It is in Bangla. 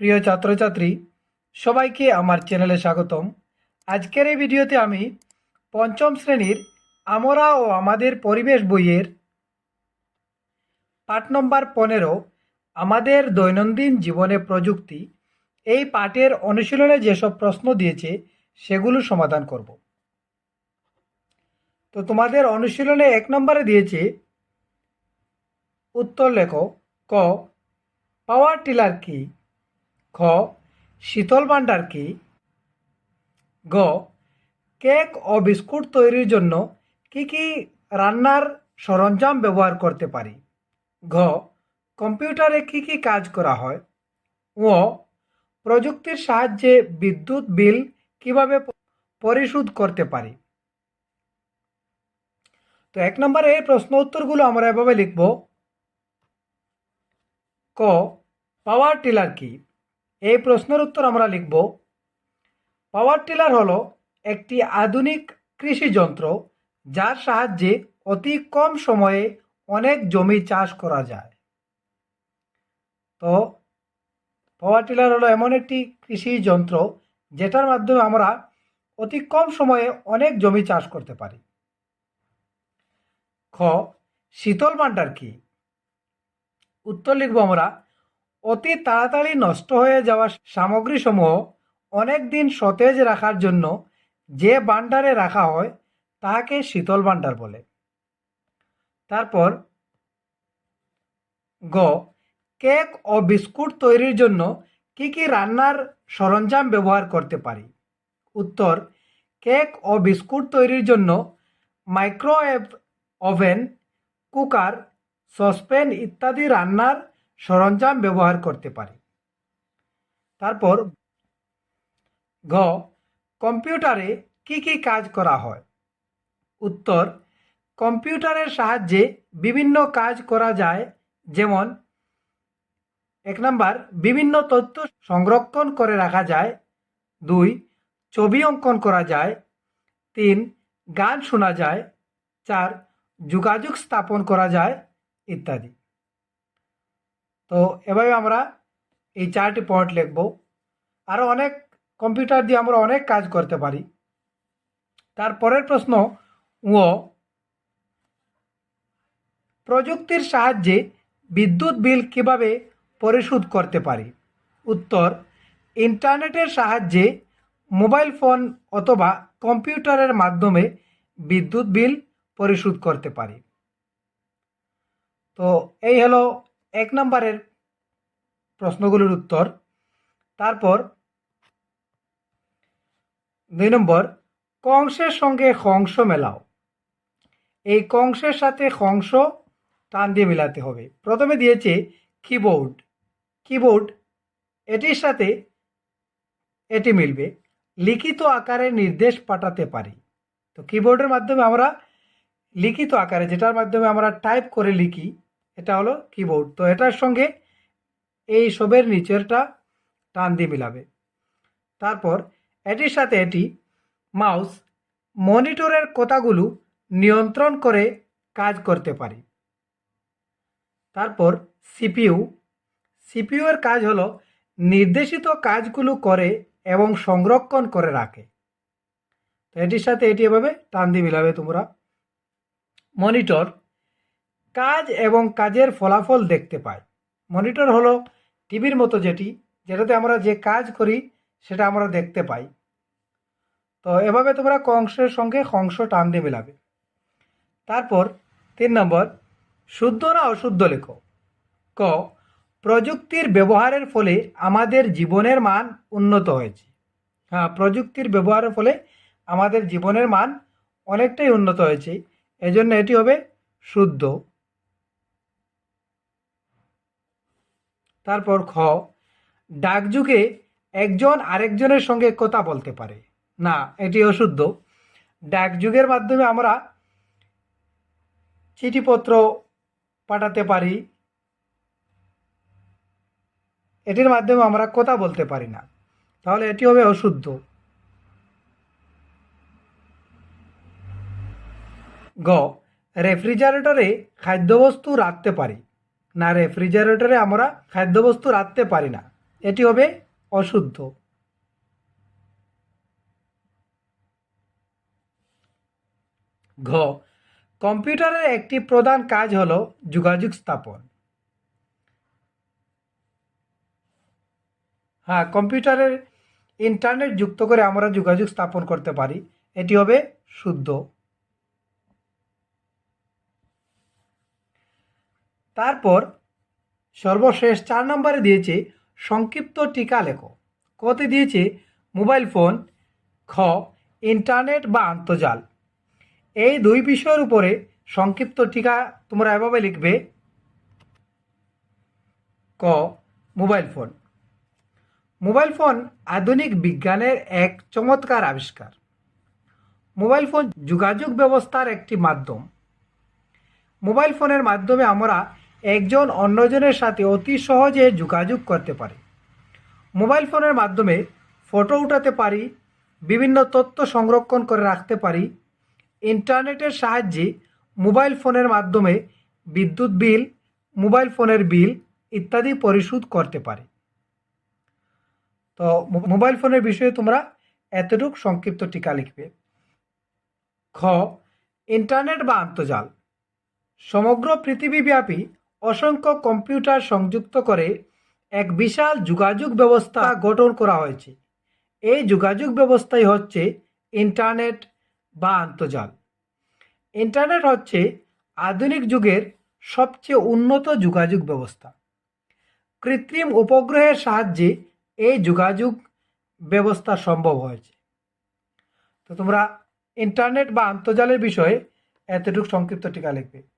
প্রিয় ছাত্রছাত্রী, সবাইকে আমার চ্যানেলে স্বাগতম। আজকের এই ভিডিওতে আমি পঞ্চম শ্রেণির আমরা ও আমাদের পরিবেশ বইয়ের পাঠ নম্বর পনেরো, আমাদের দৈনন্দিন জীবনে প্রযুক্তি, এই পাঠের অনুশীলনে যেসব প্রশ্ন দিয়েছে, সেগুলো সমাধান করব। তো তোমাদের অনুশীলনে এক নম্বরে দিয়েছে, উত্তর লেখো, ক, পাওয়ার টিলার কি? খ, শীতল ভাণ্ডার কি? গ, কেক ও বিস্কুট তৈরির জন্য কি কি রান্নার সরঞ্জাম ব্যবহার করতে পারি? ঘ, কম্পিউটারে কি কি কাজ করা হয়? ও প্রযুক্তির সাহায্যে বিদ্যুৎ বিল কীভাবে পরিশোধ করতে পারি? তো এক নম্বরে এই প্রশ্ন উত্তরগুলো আমরা এভাবে লিখব। ক, পাওয়ার টিলার কি? এই প্রশ্নের উত্তর আমরা লিখব পাওয়ার টিলার হলো একটি আধুনিক কৃষি যন্ত্র যার সাহায্যে অতি কম সময়ে অনেক জমি চাষ করা যায়। তো পাওয়ার টিলার হলো এমন একটি কৃষি যন্ত্র যেটার মাধ্যমে আমরা অতি কম সময়ে অনেক জমি চাষ করতে পারি। খ, শীতল ভাণ্ডার কি? উত্তর লিখব আমরা অতি তাড়াতাড়ি নষ্ট হয়ে যাওয়া সামগ্রীসমূহ অনেক দিন সতেজ রাখার জন্য যে ভাণ্ডারে রাখা হয় তাহাকে শীতল ভাণ্ডার বলে। তারপর, গ, কেক ও বিস্কুট তৈরির জন্য কি কি রান্নার সরঞ্জাম ব্যবহার করতে পারি? উত্তর, কেক ও বিস্কুট তৈরির জন্য মাইক্রোওয়েভ ওভেন, কুকার, সসপ্যান ইত্যাদি রান্নার সরঞ্জাম ব্যবহার করতে পারি। তারপর ঘ, কম্পিউটারে কি কি কাজ করা হয়? উত্তর, কম্পিউটারের সাহায্যে বিভিন্ন কাজ করা যায়, যেমন এক নাম্বার, বিভিন্ন তথ্য সংরক্ষণ করে রাখা যায়। দুই, ছবি অঙ্কন করা যায়। তিন, গান শোনা যায়। চার, যোগাযোগ স্থাপন করা যায়, ইত্যাদি। তো এভাবে আমরা এই চারটি পয়েন্ট লিখব। আরও অনেক কম্পিউটার দিয়ে আমরা অনেক কাজ করতে পারি। তারপরের প্রশ্ন ও প্রযুক্তির সাহায্যে বিদ্যুৎ বিল কীভাবে পরিশোধ করতে পারি? উত্তর, ইন্টারনেটের সাহায্যে মোবাইল ফোন অথবা কম্পিউটারের মাধ্যমে বিদ্যুৎ বিল পরিশোধ করতে পারি। তো এই হলো এক নম্বরের প্রশ্নগুলোর উত্তর। তারপর দুই নম্বর, কংসের সঙ্গে হংস মেলাও। এই কংসের সাথে হংস টান দিয়ে মেলাতে হবে। প্রথমে দিয়েছে কিবোর্ড। কিবোর্ড, এটির সাথে এটি মিলবে। লিখিত আকারে নির্দেশ পাঠাতে পারি। তো কিবোর্ডের মাধ্যমে আমরা লিখিত আকারে, যেটার মাধ্যমে আমরা টাইপ করে লিখি এটা হলো কিবোর্ড তো এটার সঙ্গে এই সবের নিচেরটা টান দিয়ে মিলাবে। তারপর এটির সাথে এটি মাউস মনিটরের কথাগুলো নিয়ন্ত্রণ করে কাজ করতে পারি। তারপর সিপিইউ সিপিইউ এর কাজ হলো নির্দেশিত কাজগুলো করে এবং সংরক্ষণ করে রাখে। তো এটির সাথে এটি এভাবে টান দিয়ে মিলাবে তোমরা। মনিটর কাজ এবং কাজের ফলাফল দেখতে পাই মনিটর হলো টিভির মতো যেটি, যেটাতে আমরা যে কাজ করি, সেটা আমরা দেখতে পাই। তো এভাবে তোমরা কংসের সঙ্গে কংস টান দিয়ে মেলাবে। তারপর তিন নম্বর, শুদ্ধ না অশুদ্ধ লেখো। ক, প্রযুক্তির ব্যবহারের ফলে আমাদের জীবনের মান উন্নত হয়েছে। হ্যাঁ প্রযুক্তির ব্যবহারের ফলে আমাদের জীবনের মান অনেকটাই উন্নত হয়েছে। এজন্য এটি হবে শুদ্ধ। তারপর খ, ডাকযুগে একজন আরেকজনের সঙ্গে কথা বলতে পারে। না, এটি অশুদ্ধ। ডাকযুগের মাধ্যমে আমরা চিঠিপত্র পাঠাতে পারি। এটির মাধ্যমে আমরা কথা বলতে পারি না। তাহলে এটি হবে অশুদ্ধ। গ, রেফ্রিজারেটরে খাদ্যবস্তু রাখতে পারি। না রেফ্রিজারেটরে আমরা খাদ্যবস্তু রাখতে পারি না। এটি হবে অশুদ্ধ। ঘ, কম্পিউটারের একটি প্রধান কাজ হল যোগাযোগ স্থাপন। হ্যাঁ কম্পিউটারের ইন্টারনেট যুক্ত করে আমরা যোগাযোগ স্থাপন করতে পারি। এটি হবে শুদ্ধ। তারপর সর্বশেষ চার নম্বরে দিয়েছে সংক্ষিপ্ত টিকা লেখো। কতে দিয়েছে? মোবাইল ফোন, খ, ইন্টারনেট বা আন্তর্জাল। এই দুই বিষয়ের উপরে সংক্ষিপ্ত টিকা তোমরা এভাবে লিখবে। ক, মোবাইল ফোন। মোবাইল ফোন আধুনিক বিজ্ঞানের এক চমৎকার আবিষ্কার। মোবাইল ফোন যোগাযোগ ব্যবস্থার একটি মাধ্যম। মোবাইল ফোনের মাধ্যমে আমরা একজন অন্যজনের সাথে অতি সহজে যোগাযোগ করতে পারি। মোবাইল ফোনের মাধ্যমে ফটো উঠাতে পারি, বিভিন্ন তথ্য সংরক্ষণ করে রাখতে পারি, ইন্টারনেটের সাহায্যে মোবাইল ফোনের মাধ্যমে বিদ্যুৎ বিল, মোবাইল ফোনের বিল ইত্যাদি পরিশোধ করতে পারি। তো মোবাইল ফোনের বিষয়ে তোমরা এতটুক সংক্ষিপ্ত টিকা লিখবে। খ, ইন্টারনেট বা আন্তর্জাল। সমগ্র পৃথিবীব্যাপী অসংখ্য কম্পিউটার সংযুক্ত করে এক বিশাল যোগাযোগ ব্যবস্থা গঠন করা হয়েছে। এই যোগাযোগ ব্যবস্থাই হচ্ছে ইন্টারনেট বা আন্তর্জাল। ইন্টারনেট হচ্ছে আধুনিক যুগের সবচেয়ে উন্নত যোগাযোগ ব্যবস্থা। কৃত্রিম উপগ্রহের সাহায্যে এই যোগাযোগ ব্যবস্থা সম্ভব হয়েছে। তো তোমরা ইন্টারনেট বা আন্তর্জালের বিষয়ে এতটুকু সংক্ষিপ্ত টিকা লিখবে।